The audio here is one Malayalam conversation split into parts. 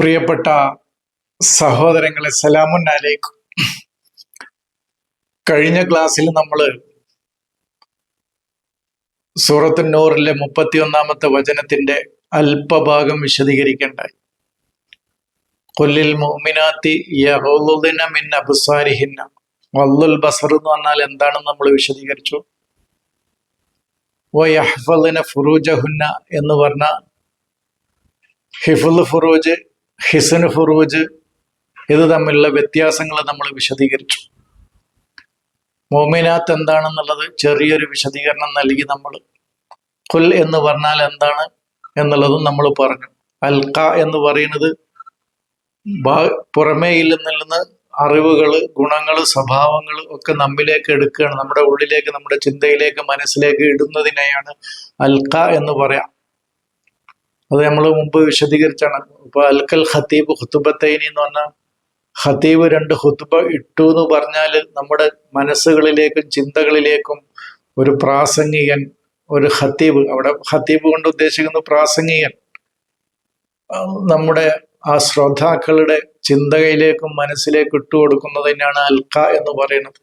പ്രിയപ്പെട്ട സഹോദരങ്ങളെ സലാമുൻ അലൈക്കും കഴിഞ്ഞ ക്ലാസ്സിൽ നമ്മൾ സൂറത്ത് നൂറിലെ മുപ്പത്തി ഒന്നാമത്തെ വചനത്തിന്റെ അല്പഭാഗം വിശദീകരിക്കേണ്ടായി. കൊല്ലിൽ മോമിനാത്തി മിൻ അബുസാരിഹിന്ന. വല്ലുൽ ബസർ എന്ന് പറഞ്ഞാൽ എന്താണെന്ന് നമ്മൾ വിശദീകരിച്ചു? വയഹ്ഫലിന ഫുറൂജഹുന്ന എന്ന് പറഞ്ഞ ഹിഫുൽ ഫുറൂജ് ഹിസൻ ഫുറൂജ് ഇത് തമ്മിലുള്ള വ്യത്യാസങ്ങൾ നമ്മൾ വിശദീകരിച്ചു. മോമിനാത്ത് എന്താണെന്നുള്ളത് ചെറിയൊരു വിശദീകരണം നൽകി നമ്മൾ. കുൽ എന്ന് പറഞ്ഞാൽ എന്താണ് എന്നുള്ളതും നമ്മൾ പറഞ്ഞു. അൽക്ക എന്ന് പറയുന്നത് പുറമേ ഇല്ലെന്നുള്ളത് അറിവുകൾ ഗുണങ്ങൾ സ്വഭാവങ്ങൾ ഒക്കെ നമ്മിലേക്ക് എടുക്കുകയാണ്. നമ്മുടെ ഉള്ളിലേക്ക് നമ്മുടെ ചിന്തയിലേക്ക് മനസ്സിലേക്ക് ഇടുന്നതിനെയാണ് അൽക്ക എന്ന് പറയാം. അത് നമ്മൾ മുമ്പ് വിശദീകരിച്ചാണ്. ഇപ്പൊ അൽക്കൽ ഖത്തീബ് ഹുത്തുബത്തൈനി എന്ന് പറഞ്ഞ ഖത്തീബ് രണ്ട് ഹുത്തുബ ഇട്ടു എന്ന് പറഞ്ഞാൽ നമ്മുടെ മനസ്സുകളിലേക്കും ചിന്തകളിലേക്കും ഒരു പ്രാസംഗികൻ ഒരു ഖത്തീബ് അവിടെ ഖത്തീബ് കൊണ്ട് ഉദ്ദേശിക്കുന്ന പ്രാസംഗികൻ. നമ്മുടെ ആ ശ്രോതാക്കളുടെ ചിന്തയിലേക്കും മനസ്സിലേക്കും തന്നെയാണ് അൽക്ക എന്ന് പറയുന്നത്.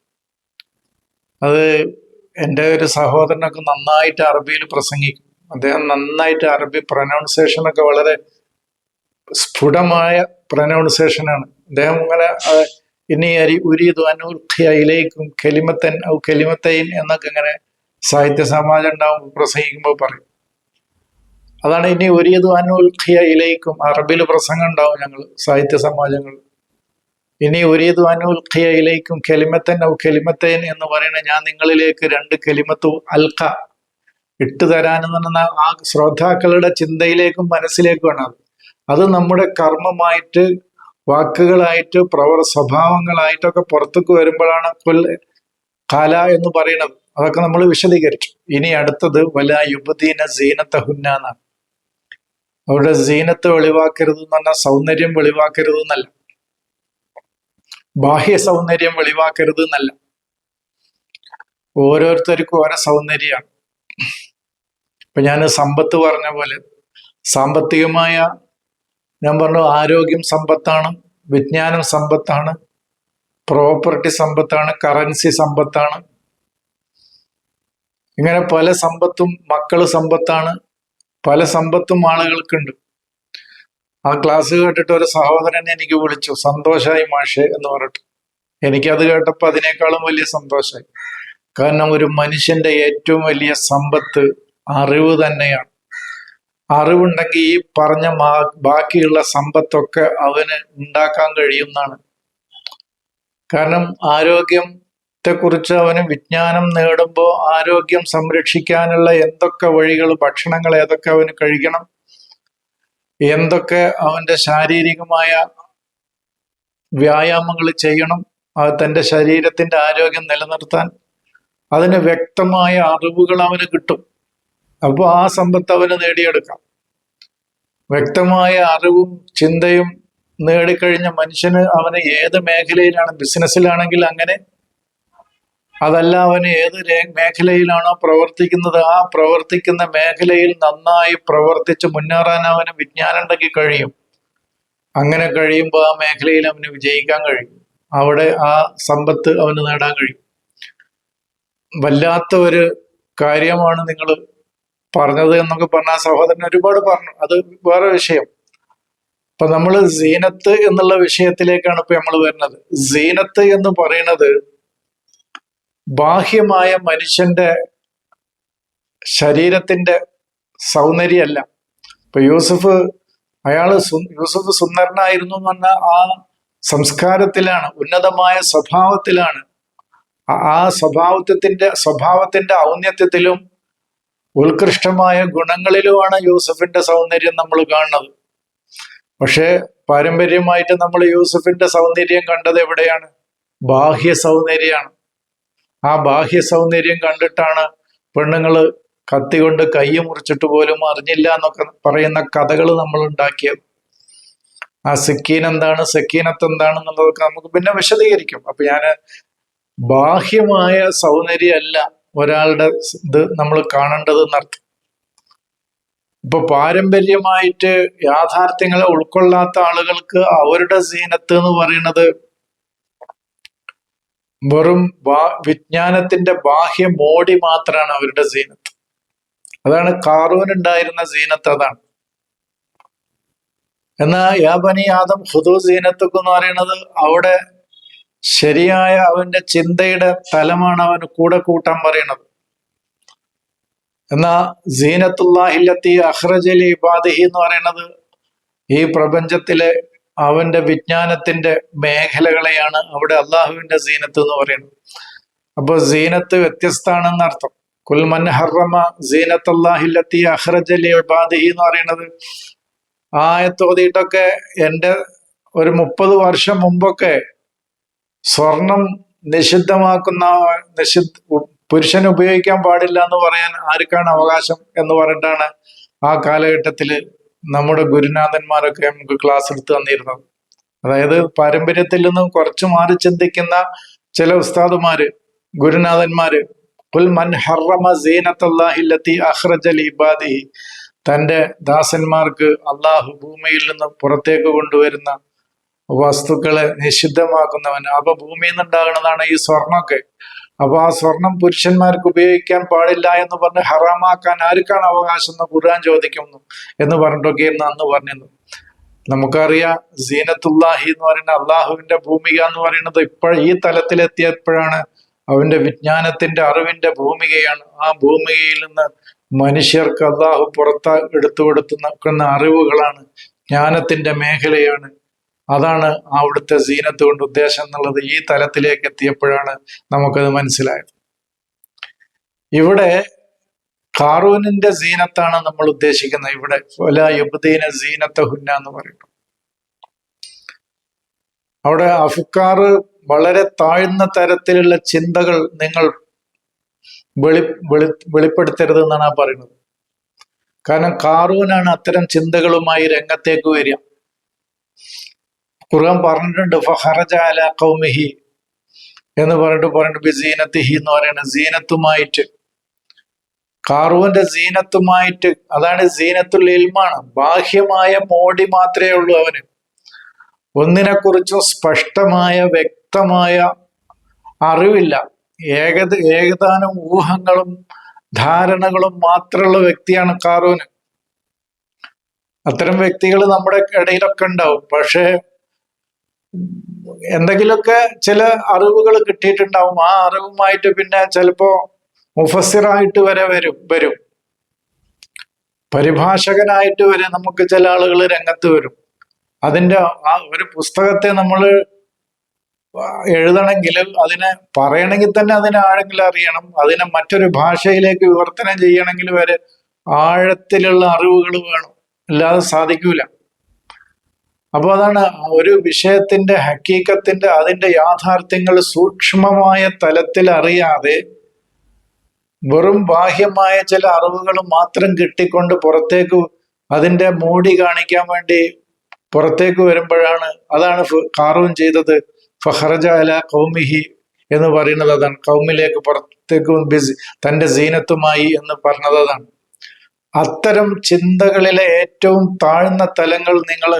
അത് എന്റെ ഒരു സഹോദരനൊക്കെ നന്നായിട്ട് അറബിയിൽ പ്രസംഗിക്കും. അദ്ദേഹം നന്നായിട്ട് അറബി പ്രൊനൗൺസിയേഷൻ ഒക്കെ വളരെ സ്ഫുടമായ പ്രൊനൗൺസിയേഷനാണ് അദ്ദേഹം ഇങ്ങനെ ഇനി അരി ഉരീതു അനൂർഖിയയിലേക്കും കെലിമത്തൻ ഔ കെലിമത്തൈൻ എന്നൊക്കെ ഇങ്ങനെ സാഹിത്യ സമാജം ഉണ്ടാവും പ്രസംഗിക്കുമ്പോൾ പറയും. അതാണ് ഇനി ഒരിയതു ഇലയിക്കും അറബിൽ പ്രസംഗം ഉണ്ടാവും ഞങ്ങൾ സാഹിത്യ സമാജങ്ങൾ. ഇനി ഒരിയതു ഇലയിക്കും കെലിമത്തൻ ഔ കെലിമത്തൈൻ എന്ന് പറയുന്ന ഞാൻ നിങ്ങളിലേക്ക് രണ്ട് കെലിമത്തു അൽഖ ഇട്ടു തരാനെന്ന് പറഞ്ഞ ആ ശ്രോതാക്കളുടെ ചിന്തയിലേക്കും മനസ്സിലേക്കുമാണ് അത്. അത് നമ്മുടെ കർമ്മമായിട്ട് വാക്കുകളായിട്ട് പ്രവർ സ്വഭാവങ്ങളായിട്ടൊക്കെ പുറത്തേക്ക് വരുമ്പോഴാണ് കൊൽ കാല എന്ന് പറയുന്നത്. അതൊക്കെ നമ്മൾ വിശദീകരിച്ചു ഇനി അടുത്തത് വല യുബദീന സീനത്തഹുന്ന എന്നാണ്. അവരുടെ സീനത്ത് വെളിവാക്കരുത് എന്ന് പറഞ്ഞാൽ സൗന്ദര്യം വെളിവാക്കരുത് എന്നല്ല. ബാഹ്യ സൗന്ദര്യം വെളിവാക്കരുത് എന്നല്ല. ഓരോരുത്തർക്കും ഓരോ സൗന്ദര്യമാണ്. ഇപ്പൊ ഞാൻ സമ്പത്ത് പറഞ്ഞ പോലെ സാമ്പത്തികമായ ഞാൻ പറഞ്ഞു ആരോഗ്യം സമ്പത്താണ് വിജ്ഞാനം സമ്പത്താണ് പ്രോപ്പർട്ടി സമ്പത്താണ് കറൻസി സമ്പത്താണ്. ഇങ്ങനെ പല സമ്പത്തും മക്കൾ സമ്പത്താണ് പല സമ്പത്തും ആളുകൾക്കുണ്ട്. ആ ക്ലാസ് കേട്ടിട്ട് ഒരു സഹോദരൻ എനിക്ക് വിളിച്ചു സന്തോഷമായി മാഷെ എന്ന് പറഞ്ഞിട്ട്. എനിക്കത് കേട്ടപ്പോൾ അതിനേക്കാളും വലിയ സന്തോഷമായി കാരണം ഒരു മനുഷ്യന്റെ ഏറ്റവും വലിയ സമ്പത്ത് അറിവ് തന്നെയാണ്. അറിവുണ്ടെങ്കിൽ ഈ പറഞ്ഞ ബാക്കിയുള്ള സമ്പത്തൊക്കെ അവന് ഉണ്ടാക്കാൻ കഴിയുന്നതാണ്. കാരണം ആരോഗ്യത്തെ കുറിച്ച് അവന് വിജ്ഞാനം നേടുമ്പോൾ ആരോഗ്യം സംരക്ഷിക്കാനുള്ള എന്തൊക്കെ വഴികൾ ഭക്ഷണങ്ങൾ ഏതൊക്കെ അവന് കഴിക്കണം എന്തൊക്കെ അവന്റെ ശാരീരികമായ വ്യായാമങ്ങൾ ചെയ്യണം അത് തന്റെ ശരീരത്തിന്റെ ആരോഗ്യം നിലനിർത്താൻ അതിന് വ്യക്തമായ അറിവുകൾ അവന് കിട്ടും. അപ്പോൾ ആ സമ്പത്ത് അവന് നേടിയെടുക്കാം. വ്യക്തമായ അറിവും ചിന്തയും നേടിക്കഴിഞ്ഞ മനുഷ്യന് അവന് ഏത് മേഖലയിലാണ് ബിസിനസ്സിലാണെങ്കിൽ അങ്ങനെ അതല്ല അവന് ഏത് മേഖലയിലാണോ പ്രവർത്തിക്കുന്നത് ആ പ്രവർത്തിക്കുന്ന മേഖലയിൽ നന്നായി പ്രവർത്തിച്ച് മുന്നേറാൻ അവന് വിജ്ഞാനം ഉണ്ടെങ്കിൽ കഴിയും. അങ്ങനെ കഴിയുമ്പോൾ ആ മേഖലയിൽ അവന് വിജയിക്കാൻ കഴിയും. അവിടെ ആ സമ്പത്ത് അവന് നേടാൻ കഴിയും. വല്ലാത്ത ഒരു കാര്യമാണ് നിങ്ങൾ പറഞ്ഞത് എന്നൊക്കെ പറഞ്ഞ ആ സഹോദരൻ ഒരുപാട് പറഞ്ഞു. അത് വേറെ വിഷയം. അപ്പൊ നമ്മൾ സീനത്ത് എന്നുള്ള വിഷയത്തിലേക്കാണ് ഇപ്പൊ നമ്മൾ വരുന്നത്. സീനത്ത് എന്ന് പറയുന്നത് ബാഹ്യമായ മനുഷ്യന്റെ ശരീരത്തിന്റെ സൗന്ദര്യമല്ല. ഇപ്പൊ യൂസഫ് അയാൾ യൂസഫ് സുന്ദരനായിരുന്നു എന്ന് പറഞ്ഞ ആ സംസ്കാരത്തിലാണ് ഉന്നതമായ സ്വഭാവത്തിലാണ്. ആ സ്വഭാവത്തിന്റെ സ്വഭാവത്തിന്റെ ഔന്നത്യത്തിലും ഉത്കൃഷ്ടമായ ഗുണങ്ങളിലുമാണ് യൂസഫിന്റെ സൗന്ദര്യം നമ്മൾ കാണുന്നത്. പക്ഷേ പാരമ്പര്യമായിട്ട് നമ്മൾ യൂസഫിന്റെ സൗന്ദര്യം കണ്ടത് എവിടെയാണ്? ബാഹ്യ സൗന്ദര്യമാണ്. ആ ബാഹ്യ സൗന്ദര്യം കണ്ടിട്ടാണ് പെണ്ണുങ്ങൾ കത്തി കൊണ്ട് കൈ മുറിച്ചിട്ട് പോലും അറിഞ്ഞില്ല എന്നൊക്കെ പറയുന്ന കഥകൾ നമ്മൾ ഉണ്ടാക്കിയത്. ആ സിക്കീൻ എന്താണ്? സക്കീനത്ത് എന്താണെന്നുള്ളതൊക്കെ നമുക്ക് പിന്നെ വിശദീകരിക്കും. അപ്പൊ ഞാൻ ബാഹ്യമായ സൗന്ദര്യമല്ല ഒരാളുടെ ഇത് നമ്മൾ കാണേണ്ടത് എന്നർത്ഥം ഇപ്പൊ പാരമ്പര്യമായിട്ട് യാഥാർത്ഥ്യങ്ങളെ ഉൾക്കൊള്ളാത്ത ആളുകൾക്ക് അവരുടെ സീനത്ത് എന്ന് പറയുന്നത് വെറും വിജ്ഞാനത്തിന്റെ ബാഹ്യ മോടി മാത്രമാണ് അവരുടെ സീനത്ത്. അതാണ് കാറൂൻ ഉണ്ടായിരുന്ന സീനത്ത് അതാണ്. എന്നാ യാബനി ആദം ഹുദു സീനത്തൊക്കെ എന്ന് പറയുന്നത് അവിടെ ശരിയായ അവന്റെ ചിന്തയുടെ ഫലമാണ് അവന് കൂടെ കൂട്ടാൻ പറയണത് എന്നാ സീനത്തുല്ലാഹില്ലത്തി അഹ്റജലി ബാദിഹി എന്ന് പറയുന്നത് ഈ പ്രപഞ്ചത്തിലെ അവന്റെ വിജ്ഞാനത്തിന്റെ മേഖലകളെയാണ് അവിടെ അള്ളാഹുവിന്റെ സീനത്ത് എന്ന് പറയുന്നത്. അപ്പൊ സീനത്ത് വ്യത്യസ്തമാണെന്ന് അർത്ഥം. കുൽമൻ ഹറമ സീനത്തല്ലാഹില്ലത്തി അഹ്റജലി ബാദിഹി എന്ന് പറയുന്നത് ആയത്തോതിയിട്ടൊക്കെ എന്റെ ഒരു മുപ്പത് വർഷം മുമ്പൊക്കെ സ്വർണം നിഷിദ്ധമാക്കുന്ന നിഷിദ്ധ പുരുഷൻ ഉപയോഗിക്കാൻ പാടില്ല എന്ന് പറയാൻ ആർക്കാണ് അവകാശം എന്ന് പറഞ്ഞിട്ടാണ് ആ കാലഘട്ടത്തിൽ നമ്മുടെ ഗുരുനാഥന്മാരൊക്കെ നമുക്ക് ക്ലാസ് എടുത്ത് തന്നിരുന്നത്. അതായത് പാരമ്പര്യത്തിൽ നിന്നും കുറച്ച് മാറി ചിന്തിക്കുന്ന ചില ഉസ്താദുമാര് ഗുരുനാഥന്മാര് തന്റെ ദാസന്മാർക്ക് അള്ളാഹു ഭൂമിയിൽ നിന്ന് പുറത്തേക്ക് കൊണ്ടുവരുന്ന വസ്തുക്കളെ നിഷിദ്ധമാക്കുന്നവൻ. അപ്പൊ ഭൂമിയിൽ നിന്നുണ്ടാകുന്നതാണ് ഈ സ്വർണമൊക്കെ. അപ്പൊ ആ സ്വർണം പുരുഷന്മാർക്ക് ഉപയോഗിക്കാൻ പാടില്ല എന്ന് പറഞ്ഞ് ഹറാമാക്കാൻ ആർക്കാണ് അവകാശം എന്ന് ഖുർആൻ ചോദിക്കുന്നു എന്ന് പറഞ്ഞിട്ടൊക്കെയായിരുന്നു അന്ന് പറഞ്ഞിരുന്നു. നമുക്കറിയാം സീനത്തുല്ലാഹി എന്ന് പറയുന്ന അള്ളാഹുവിന്റെ ഭൂമിക എന്ന് പറയുന്നത് ഇപ്പോൾ ഈ തലത്തിലെത്തിയപ്പോഴാണ് അവന്റെ വിജ്ഞാനത്തിന്റെ അറിവിന്റെ ഭൂമികയാണ്. ആ ഭൂമികയിൽ നിന്ന് മനുഷ്യർക്ക് അള്ളാഹു പുറത്ത് എടുത്തു കൊടുത്തു നിൽക്കുന്ന അറിവുകളാണ്. ജ്ഞാനത്തിന്റെ മേഖലയാണ്. അതാണ് അവിടുത്തെ സീനത്ത് കൊണ്ട് ഉദ്ദേശം എന്നുള്ളത്. ഈ തലത്തിലേക്ക് എത്തിയപ്പോഴാണ് നമുക്കത് മനസ്സിലായത്. ഇവിടെ കാറൂനിന്റെ സീനത്താണ് നമ്മൾ ഉദ്ദേശിക്കുന്നത്. ഇവിടെ ഫല യുബദീന സീനത്ത ഹുന്ന എന്ന് പറയുന്നു. അവിടെ അഫുക്കാറ് വളരെ താഴ്ന്ന തരത്തിലുള്ള ചിന്തകൾ നിങ്ങൾ വെളി വെളി വെളിപ്പെടുത്തരുത് എന്നാണ് പറയുന്നത്. കാരണം കാറൂനാണ് അത്തരം ചിന്തകളുമായി രംഗത്തേക്ക് വരിക. ഖുർആൻ പറഞ്ഞിട്ടുണ്ട് ഫഹറജ അല കൗമിഹി എന്ന് പറഞ്ഞിട്ട് പറഞ്ഞിട്ട് ബിസീനത്തിഹി എന്ന് പറയുന്നത് സീനത്തുമായിട്ട്. കാറുവിന്റെ സീനത്തുമായിട്ട് അതാണ് സീനത്തുൽ ഇൽമാണ്. ബാഹ്യമായ മോടി മാത്രമേ ഉള്ളൂ അവന്. ഒന്നിനെ കുറിച്ചും സ്പഷ്ടമായ വ്യക്തമായ അറിവില്ല. ഏകത ഏകദാനം ഊഹങ്ങളും ധാരണകളും മാത്രമുള്ള വ്യക്തിയാണ് കാറൂന്. അത്തരം വ്യക്തികൾ നമ്മുടെ ഇടയിലൊക്കെ ഉണ്ടാവും. പക്ഷേ എന്തെങ്കിലുമൊക്കെ ചില അറിവുകൾ കിട്ടിയിട്ടുണ്ടാവും. ആ അറിവുമായിട്ട് പിന്നെ ചിലപ്പോ മുഫസിറായിട്ട് വരെ വരും വരും. പരിഭാഷകനായിട്ട് വരെ നമുക്ക് ചില ആളുകൾ രംഗത്ത് വരും. അതിന്റെ ആ ഒരു പുസ്തകത്തെ നമ്മൾ എഴുതണമെങ്കിൽ അതിനെ പറയണമെങ്കിൽ തന്നെ അതിനെ ആഴെങ്കിലും അറിയണം. അതിനെ മറ്റൊരു ഭാഷയിലേക്ക് വിവർത്തനം ചെയ്യണമെങ്കിൽ വരെ ആഴത്തിലുള്ള അറിവുകൾ വേണം. അല്ലാതെ സാധിക്കൂല. അപ്പൊ അതാണ് ഒരു വിഷയത്തിന്റെ ഹക്കീക്കത്തിന്റെ അതിന്റെ യാഥാർത്ഥ്യങ്ങൾ സൂക്ഷ്മമായ തലത്തിൽ അറിയാതെ വെറും ബാഹ്യമായ ചില അറിവുകൾ മാത്രം കിട്ടിക്കൊണ്ട് പുറത്തേക്ക് അതിന്റെ മൂടി കാണിക്കാൻ വേണ്ടി പുറത്തേക്ക് വരുമ്പോഴാണ് അതാണ് കാറൂൻ ചെയ്തത്. ഫഹറജ അല കൗമിഹി എന്ന് പറയുന്നത് അതാണ്. കൗമിലേക്ക് പുറത്തേക്ക് തന്റെ സീനത്തുമായി എന്ന് പറഞ്ഞത് അതാണ്. അത്തരം ചിന്തകളിലെ ഏറ്റവും താഴ്ന്ന തലങ്ങൾ നിങ്ങൾ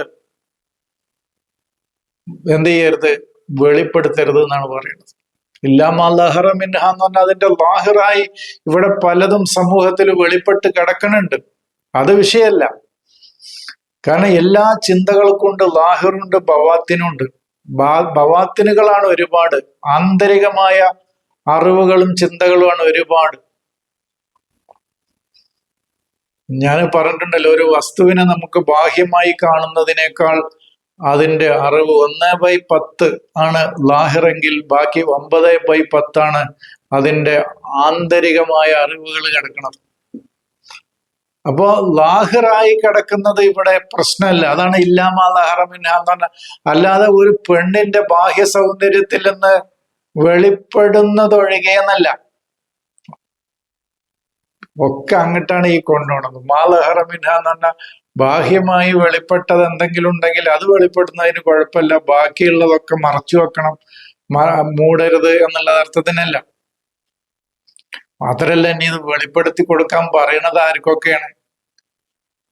എന്ത് ചെയ്യരുത്? വെളിപ്പെടുത്തരുത് എന്നാണ് പറയുന്നത്. ഇല്ലാമ ലഹറ മിൻഹ എന്ന് പറഞ്ഞാൽ അതിന്റെ ലാഹിറായി ഇവിടെ പലതും സമൂഹത്തിൽ വെളിപ്പെട്ട് കിടക്കണുണ്ട് അത് വിഷയമല്ല. കാരണം എല്ലാ ചിന്തകൾക്കുണ്ട് ലാഹിറുണ്ട് ബവാത്തിനുണ്ട്. ബവാത്തിനുകളാണ് ഒരുപാട്. ആന്തരികമായ അറിവുകളും ചിന്തകളുമാണ് ഒരുപാട്. ഞാൻ പറഞ്ഞിട്ടുണ്ടല്ലോ ഒരു വസ്തുവിനെ നമുക്ക് ബാഹ്യമായി കാണുന്നതിനേക്കാൾ അതിന്റെ അറിവ് ഒന്ന് ബൈ പത്ത് ആണ് ലാഹിറെങ്കിൽ ബാക്കി ഒമ്പത് ബൈ പത്താണ് അതിന്റെ ആന്തരികമായ അറിവുകൾ കിടക്കുന്നത് അപ്പോ ലാഹിറായി കിടക്കുന്നത് ഇവിടെ പ്രശ്നമല്ല. അതാണ് ഇല്ലാമ ലഹറമിന്ന എന്ന് അല്ലാതെ ഒരു പെണ്ണിന്റെ ബാഹ്യ സൗന്ദര്യത്തിൽ നിന്ന് വെളിപ്പെടുന്നത് ഒഴികെയെന്നല്ല ഒക്കെ അങ്ങട്ടാണ് ഈ കൊണ്ടുപോണത്. മാ ലഹറമിന്ന എന്ന് ബാഹ്യമായി വെളിപ്പെട്ടത് എന്തെങ്കിലും ഉണ്ടെങ്കിൽ അത് വെളിപ്പെടുന്നതിന് കുഴപ്പമില്ല. ബാക്കിയുള്ളതൊക്കെ മറച്ചു വെക്കണം. മൂടരുത് എന്നുള്ള അർത്ഥത്തിനല്ല. മാത്രല്ല ഇനി ഇത് വെളിപ്പെടുത്തി കൊടുക്കാൻ പറയണത് ആർക്കൊക്കെയാണ്?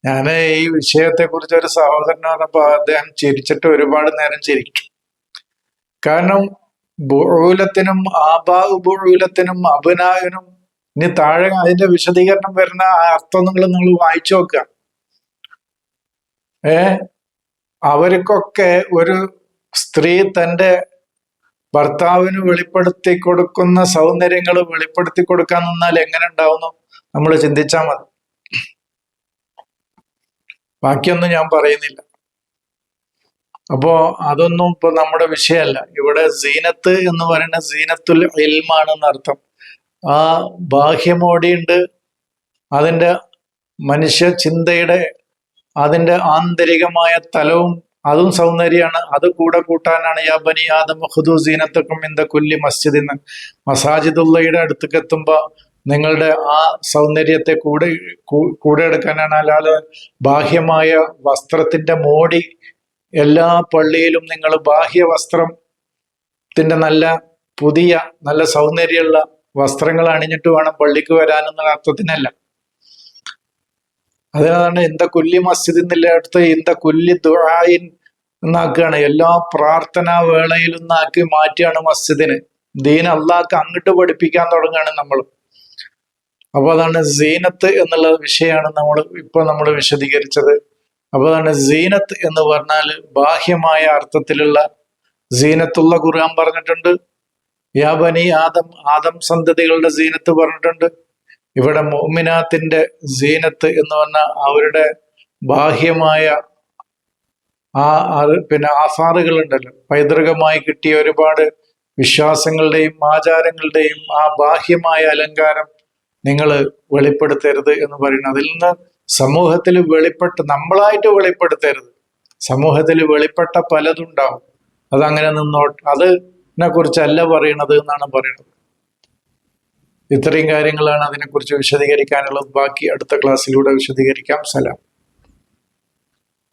ഞാൻ ഈ വിഷയത്തെ കുറിച്ച് ഒരു സഹോദരൻ പറഞ്ഞപ്പോ അദ്ദേഹം ചിരിച്ചിട്ട് ഒരുപാട് നേരം ചിരിക്കും കാരണം ബുഴൂലത്തിനും ആബാവ് ബുഴൂലത്തിനും അഭിനായനും ഇനി താഴെ അതിന്റെ വിശദീകരണം വരുന്ന അർത്ഥം നിങ്ങൾ നിങ്ങൾ വായിച്ചു നോക്കുക. ഏ? അവർക്കൊക്കെ ഒരു സ്ത്രീ തന്റെ ഭർത്താവിന് വെളിപ്പെടുത്തി കൊടുക്കുന്ന സൗന്ദര്യങ്ങൾ വെളിപ്പെടുത്തി കൊടുക്കാൻ നിന്നാൽ എങ്ങനെ ഉണ്ടാവുന്നു? നമ്മൾ ചിന്തിച്ചാൽ മതി. ബാക്കിയൊന്നും ഞാൻ പറയുന്നില്ല. അപ്പോ അതൊന്നും ഇപ്പൊ നമ്മുടെ വിഷയമല്ല. ഇവിടെ സീനത്ത് എന്ന് പറയുന്ന സീനത്തുൽ ഇൽമാണെന്ന് അർത്ഥം. ആ ബാഹ്യമോടിയുണ്ട്. അതിന്റെ മനുഷ്യ ചിന്തയുടെ അതിന്റെ ആന്തരികമായ തലവും അതും സൗന്ദര്യമാണ്. അത് കൂടെ കൂട്ടാനാണ് യാ ബനി ആദം ഹുദു സീനത്തക്കും ഇന്ത കുല്ലി മസ്ജിദിന്ന് മസാജിദുള്ളയുടെ അടുത്തേക്ക് എത്തുമ്പോൾ നിങ്ങളുടെ ആ സൗന്ദര്യത്തെ കൂടെ കൂടെ എടുക്കാനാണ് അല്ലാതെ ബാഹ്യമായ വസ്ത്രത്തിന്റെ മോടി. എല്ലാ പള്ളിയിലും നിങ്ങൾ ബാഹ്യ വസ്ത്രത്തിന്റെ നല്ല പുതിയ നല്ല സൗന്ദര്യമുള്ള വസ്ത്രങ്ങൾ അണിഞ്ഞിട്ട് വേണം പള്ളിക്ക് വരാനെന്നുള്ള അർത്ഥത്തിനല്ല. അതിനാണ് എന്താ കൊല്ലി മസ്ജിദ് എന്നില്ലടുത്ത് ഇന്ത കൊല്ലി ദുആയിൻ എന്നാക്കുകയാണ്. എല്ലാ പ്രാർത്ഥനാ വേളയിലും നാക്കി മാറ്റിയാണ് മസ്ജിദിന്. ദീൻ അള്ളാഹ്ക്ക് അങ്ങോട്ട് പഠിപ്പിക്കാൻ തുടങ്ങുകയാണ് നമ്മൾ. അപ്പൊ അതാണ് സീനത്ത് എന്നുള്ള വിഷയമാണ് നമ്മൾ ഇപ്പൊ നമ്മൾ വിശദീകരിച്ചത്. അപ്പൊ അതാണ് സീനത്ത് എന്ന് പറഞ്ഞാൽ ബാഹ്യമായ അർത്ഥത്തിലുള്ള സീനത്തുള്ള ഖുർആൻ പറഞ്ഞിട്ടുണ്ട്. യാബനി ആദം ആദം സന്തതികളുടെ സീനത്ത് പറഞ്ഞിട്ടുണ്ട്. ഇവിടെ മോമിനാത്തിന്റെ സീനത്ത് എന്ന് പറഞ്ഞാൽ അവരുടെ ബാഹ്യമായ ആ പിന്നെ ആസാറുകളുണ്ടല്ലോ. പൈതൃകമായി കിട്ടിയ ഒരുപാട് വിശ്വാസങ്ങളുടെയും ആചാരങ്ങളുടെയും ആ ബാഹ്യമായ അലങ്കാരം നിങ്ങൾ വെളിപ്പെടുത്തരുത് എന്ന് പറയുന്നത് അതിൽ നിന്ന് സമൂഹത്തിൽ വെളിപ്പെട്ട് നമ്മളായിട്ട് വെളിപ്പെടുത്തരുത്. സമൂഹത്തിൽ വെളിപ്പെട്ട പലതുണ്ടാവും. അതങ്ങനെ നിന്നോട്ട് അതിനെ കുറിച്ചല്ല പറയണത് എന്നാണ് പറയുന്നത്. ഇത്രയും കാര്യങ്ങളാണ് അതിനെക്കുറിച്ച് വിശദീകരിക്കാനുള്ളത്. ബാക്കി അടുത്ത ക്ലാസ്സിലൂടെ വിശദീകരിക്കാം. സലാം.